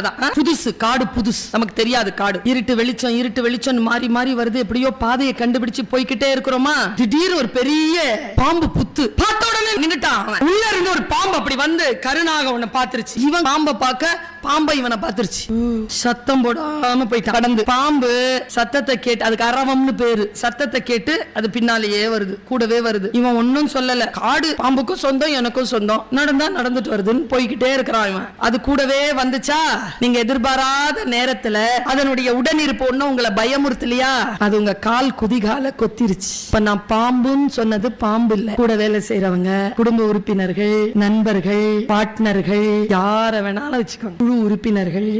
புதுசு காடு புதுசு. நமக்கு தெரியாது காடு. இருட்டு வெளிச்சம் இருட்டு வெளிச்சம் மாறி மாறி வருது. எப்படியோ பாதையை கண்டுபிடிச்சு போய்கிட்டே இருக்கிறோமா? திடீர்னு ஒரு பெரிய பாம்பு புத்து. பார்த்த உடனே நின்னுட்டான். உள்ள இருந்து ஒரு பாம்பு அப்படி வந்து கருணாக உன்னை பாத்துருச்சு இவன் பாம்பை பார்க்க பாம்பை இவனை பார்த்துருச்சு. சத்தம் போடாம போய் கடந்து பாம்பு சத்தத்தை கேட்டு அதுக்கு அரவம்னு பேரு. சத்தத்தை கேட்டு அது பின்னாலேயே வருது கூடவே வருது. இவன் ஒன்னும் சொல்லல. காடு பாம்புக்கும் சொந்தம் எனக்கும் சொந்தம். நடந்தா நடந்துட்டு வருதுன்னு போய்கிட்டே இருக்கிறான் இவன். அது கூடவே வந்துச்சா? நீங்க எதிர்பாராத நேரத்துல அதனுடைய உடனிருப்பு ஒன்னும் உங்களை பயமுறுத்தலையா? அது உங்க கால் குதிகால கொத்திருச்சு. இப்ப நான் பாம்புன்னு சொன்னது பாம்பு இல்ல. கூட வேலை செய்யறவங்க குடும்ப உறுப்பினர்கள் நண்பர்கள் பார்ட்னர்கள் யார வேணாலும் வச்சுக்கோங்க. குழு உறுப்பினர்கள்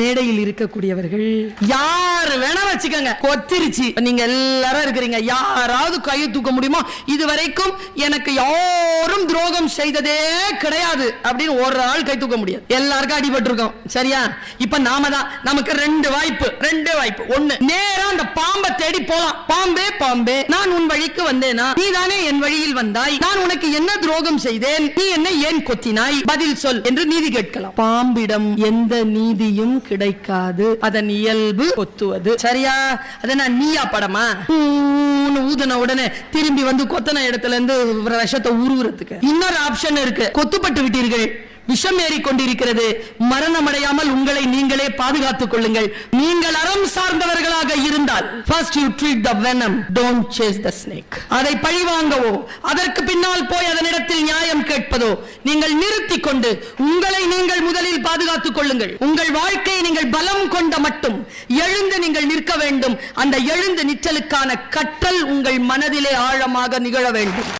மேடையில் இருக்கக்கூடியவர்கள். யார் வேணா வச்சுக்கோங்க. கொத்திருச்சு. நீங்க எல்லாரும் இருக்கிறீங்க. யாராவது கையை தூக்க முடியுமோ இது வரைக்கும் எனக்கு யாரும் துரோகம் செய்ததே கிடையாது அப்படின்னு ஒரு ஆள் கை தூக்க முடியாது. எல்லாருக்கும் அடிபட்டிருக்கோம். சரியா? இப்ப நாம தான் நமக்கு ரெண்டு வாய்ப்பு. ரெண்டு வாய்ப்பு. ஒண்ணு நேரா அந்த பாம்பை தேடி போலாம். பாம்பே பாம்பே. நான் உன் வழிக்கு வந்தேனா? நீ தானே என் வழியில் வந்தாய். நான் உனக்கு என்ன துரோகம் செய்தேன்? நீ என்ன ஏன் கொத்தினாய்? பதில் சொல் என்று நீதி கேட்கலாம். பாம்பிடம் எந்த நீதியும் கிடைக்காது. அதன் இயல்பு கொத்துவது. சரியா? அத நான் நீயா படமா? ஊன்னு ஊதுன உடனே திரும்பி வந்து கொத்தன இடத்துல இருந்து விஷத்தை உருவுறதுக்கு இன்னொரு ஆப்ஷன் இருக்கு. கொத்துப்பட்டு விட்டீர்கள். விஷம் ஏறிக் கொண்டிருக்கிறது. மரணமடையாமல் உங்களை நீங்களே பாதுகாத்துக் கொள்ளுங்கள். நீங்கள் அறம் சார்ந்தவர்களாக இருந்தால் first you treat the venom. Don't chase the snake. அதை பழிவாங்கவோ அதற்கு பின்னால் போய் அதனிடத்தில் இருப்பதோ நீங்கள் நிறுத்தி கொண்டு உங்களை நீங்கள் முதலில் பாதுகாத்துக் கொள்ளுங்கள். உங்கள் வாழ்க்கையை நீங்கள் பலம் கொண்ட மட்டும் எழுந்து நீங்கள் நிற்க வேண்டும். அந்த எழுந்து நிற்றலுக்கான கற்றல் உங்கள் மனதிலே ஆழமாக நிகழ வேண்டும்.